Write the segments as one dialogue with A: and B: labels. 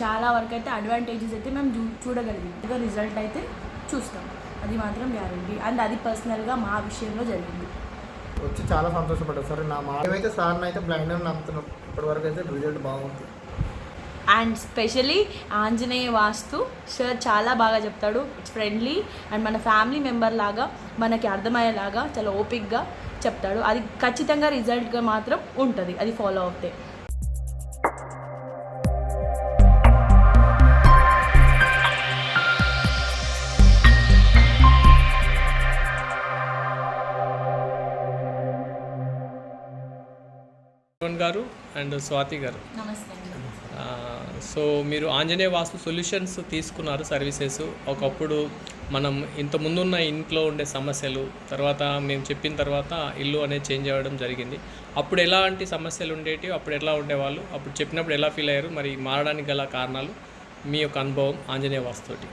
A: చాలా వరకు అయితే అడ్వాంటేజెస్ అయితే మేము చూ చూడగలిగాం. రిజల్ట్ అయితే చూస్తాం. అది మాత్రం గ్యారంటీ అండ్ అది పర్సనల్గా మా విషయంలో జరిగింది.
B: వచ్చి చాలా సంతోషపడ్డారు. సార్ నా మాట ఏమైతే సార్ని అయితే బ్లైండ్ అని నమ్ముతున్నాం ఇప్పటివరకు అయితే రిజల్ట్ బాగుంది.
A: And specially Anjaneya Vastu sir చాలా బాగా చెప్తాడు. ఇట్స్ ఫ్రెండ్లీ అండ్ మన ఫ్యామిలీ మెంబర్ లాగా మనకి అర్థమయ్యేలాగా చాలా ఓపిక్గా చెప్తాడు. అది ఖచ్చితంగా రిజల్ట్గా మాత్రం ఉంటుంది. అది ఫాలో అవుతే.
C: పవన్ గారు అండ్ స్వాతి గారు. సో మీరు ఆంజనేయ వాస్తు సొల్యూషన్స్ తీసుకున్నారు సర్వీసెస్. ఒకప్పుడు మనం ఇంత ముందున్న ఇంట్లో ఉండే సమస్యలు తర్వాత మేము చెప్పిన తర్వాత ఇల్లు అనేది చేంజ్ అవ్వడం జరిగింది. అప్పుడు ఎలాంటి సమస్యలు ఉండేవి అప్పుడు ఎట్లా ఉండేవాళ్ళు అప్పుడు చెప్పినప్పుడు ఎలా ఫీల్ అయ్యారు మరి మారడానికి గల కారణాలు మీ యొక్క అనుభవం ఆంజనేయ వాస్తుతోటి?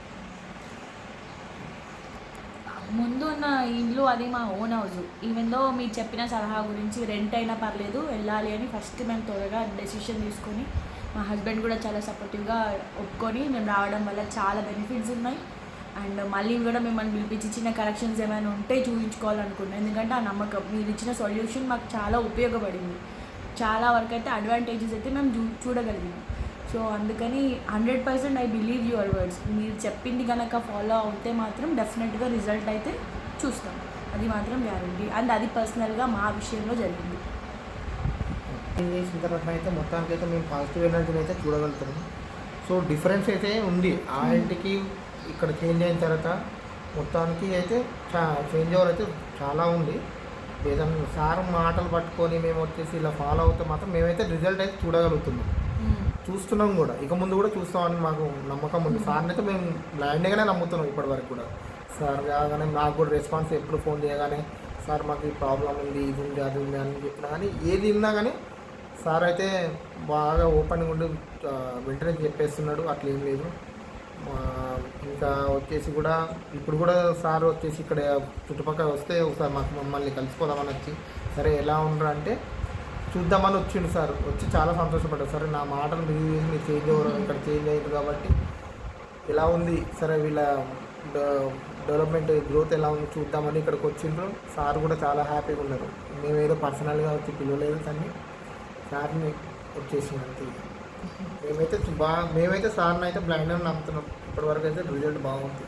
A: ముందు ఉన్న ఇల్లు అది మా ఓన్ హౌస్ ఈవెన్ దో మీరు చెప్పిన సలహా గురించి రెంట్ అయినా పర్లేదు వెళ్ళాలి అని ఫస్ట్ మేము త్వరగా డెసిషన్ తీసుకొని మా హస్బెండ్ కూడా చాలా సపోర్టివ్గా ఒప్పుకొని మేము రావడం వల్ల చాలా బెనిఫిట్స్ ఉన్నాయి. అండ్ మళ్ళీ కూడా మిమ్మల్ని పిలిపించి చిన్న కరెక్షన్స్ ఏమైనా ఉంటే చూపించుకోవాలనుకున్నాను ఎందుకంటే ఆ నమ్మకం మీరు ఇచ్చిన సొల్యూషన్ మాకు చాలా ఉపయోగపడింది. చాలా వరకు అయితే అడ్వాంటేజెస్ అయితే మేము చూ చూడగలిగాం. సో అందుకని hundred percent I believe your words. మీరు చెప్పింది కనుక ఫాలో అవుతే మాత్రం డెఫినెట్గా రిజల్ట్ అయితే చూస్తాం. అది మాత్రం గ్యారంటీ అండ్ అది పర్సనల్గా మా విషయంలో జరిగింది.
B: చేసిన తర్వాత అయితే మొత్తానికి అయితే మేము పాజిటివ్ ఎనర్జీని అయితే చూడగలుగుతున్నాం. సో డిఫరెన్స్ అయితే ఉంది. ఆ ఇంటికి ఇక్కడ చేంజ్ అయిన తర్వాత మొత్తానికి అయితే చా చేంజ్ ఓవర్ అయితే చాలా ఉంది. ఏదన్నా సార్ మాటలు పట్టుకొని మేము వచ్చేసి ఇలా ఫాలో అవుతే మాత్రం మేమైతే రిజల్ట్ అయితే చూడగలుగుతున్నాం. చూస్తున్నాం కూడా. ఇక ముందు కూడా చూస్తామని మాకు నమ్మకం ఉంది. సార్ని అయితే మేము బ్లైండ్గానే నమ్ముతున్నాం ఇప్పటివరకు కూడా. సార్ కాగానే నాకు కూడా రెస్పాన్స్ ఎప్పుడు ఫోన్ చేయగానే సార్ మాకు ఈ ప్రాబ్లం ఉంది ఇది ఉంది అది ఉంది అని చెప్పినా కానీ ఏది ఉన్నా కానీ సార్ అయితే బాగా ఓపెన్గా ఉండి వెంటనే చెప్పేస్తున్నాడు. అట్లా ఏం లేదు. ఇంకా వచ్చేసి కూడా ఇప్పుడు కూడా సార్ వచ్చేసి ఇక్కడ చుట్టుపక్కల వస్తే ఒకసారి మాకు మమ్మల్ని కలిసిపోదామని వచ్చి సరే ఎలా ఉండరు? అంటే చూద్దామని వచ్చిండు సార్. వచ్చి చాలా సంతోషపడ్డారు సరే నా మాటలు రివ్యూ చేసి మీరు చేంజ్ అవ్వరు ఇక్కడ చేంజ్ అయ్యారు కాబట్టి ఎలా ఉంది? సరే వీళ్ళ డెవలప్మెంట్ గ్రోత్ ఎలా ఉంది చూద్దామని ఇక్కడికి వచ్చిండ్రు. సార్ కూడా చాలా హ్యాపీగా ఉన్నారు. మేము ఏదో పర్సనల్గా వచ్చి పిలవలేదు కానీ సార్ని వచ్చేసింది అంతే మేమైతే బాగా మేమైతే సార్ని అయితే బ్లైండ్ అని నమ్ముతున్నాం. ఇప్పటివరకు అయితే రిజల్ట్ బాగుంది.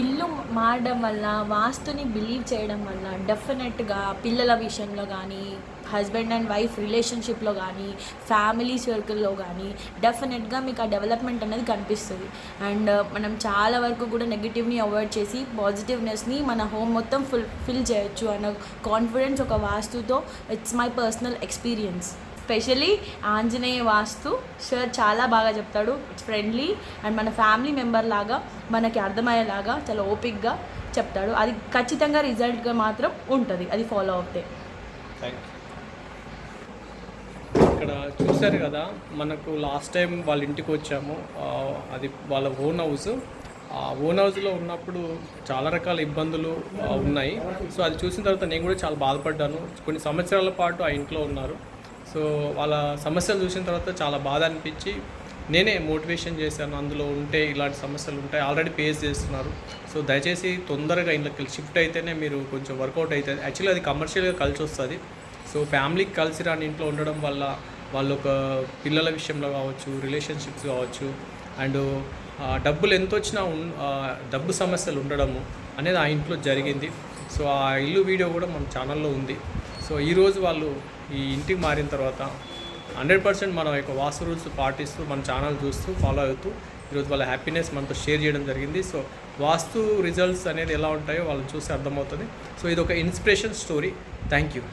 A: ఇల్లు మారడం వల్ల వాస్తుని బిలీవ్ చేయడం వల్ల డెఫినెట్గా పిల్లల విషయంలో కానీ హస్బెండ్ అండ్ వైఫ్ రిలేషన్షిప్లో కానీ ఫ్యామిలీ సర్కిల్లో కానీ డెఫినెట్గా మీకు ఆ డెవలప్మెంట్ అనేది కనిపిస్తుంది. అండ్ uh, మనం చాలా వరకు కూడా నెగిటివ్ని అవాయిడ్ చేసి పాజిటివ్నెస్ని మన హోమ్ మొత్తం ఫుల్ ఫిల్ చేయొచ్చు అన్న కాన్ఫిడెన్స్ ఒక వాస్తుతో it's my personal experience specially Anjaneya Vastu. Sir చాలా బాగా చెప్తాడు. ఇట్స్ ఫ్రెండ్లీ అండ్ మన ఫ్యామిలీ మెంబర్ లాగా మనకి అర్థమయ్యేలాగా చాలా ఓపిక్గా చెప్తాడు. అది ఖచ్చితంగా రిజల్ట్గా మాత్రం ఉంటుంది. అది ఫాలో అవుతే
C: థ్యాంక్ ఇక్కడ చూశారు కదా మనకు లాస్ట్ టైం వాళ్ళ ఇంటికి వచ్చాము. అది వాళ్ళ ఓన్ హౌస్ ఆ ఓన్ హౌస్లో ఉన్నప్పుడు చాలా రకాల ఇబ్బందులు ఉన్నాయి. సో అది చూసిన తర్వాత నేను కూడా చాలా బాధపడ్డాను. కొన్ని సంవత్సరాల పాటు ఆ ఇంట్లో ఉన్నారు. సో వాళ్ళ సమస్యలు చూసిన తర్వాత చాలా బాధ అనిపించి నేనే మోటివేషన్ చేశాను. అందులో ఉంటే ఇలాంటి సమస్యలు ఉంటాయి. ఆల్రెడీ ఫేస్ చేస్తున్నారు. సో దయచేసి తొందరగా ఇంట్లోకి షిఫ్ట్ అయితేనే మీరు కొంచెం వర్కౌట్ అవుతుంది యాక్చువల్లీ అది కమర్షియల్గా కలిసి వస్తుంది. సో ఫ్యామిలీకి కలిసి రాని ఇంట్లో ఉండడం వల్ల వాళ్ళు ఒక పిల్లల విషయంలో కావచ్చు రిలేషన్షిప్స్ కావచ్చు అండ్ డబ్బులు ఎంత వచ్చినా ఉన్- డబ్బు సమస్యలు ఉండడము అనేది ఆ ఇంట్లో జరిగింది. సో ఆ ఇల్లు వీడియో కూడా మన ఛానల్లో ఉంది. సో ఈరోజు వాళ్ళు ఈ ఇంటికి మారిన తర్వాత హండ్రెడ్ పర్సెంట్ మనం యొక్క వాస్తు రూల్స్ పాటిస్తూ మన ఛానల్ చూస్తూ ఫాలో అవుతూ ఈరోజు వాళ్ళ హ్యాపీనెస్ మనతో షేర్ చేయడం జరిగింది. సో వాస్తు రిజల్ట్స్ అనేది ఎలా ఉంటాయో వాళ్ళని చూసి అర్థమవుతుంది. సో ఇది ఒక ఇన్స్పిరేషన్ స్టోరీ థ్యాంక్ యూ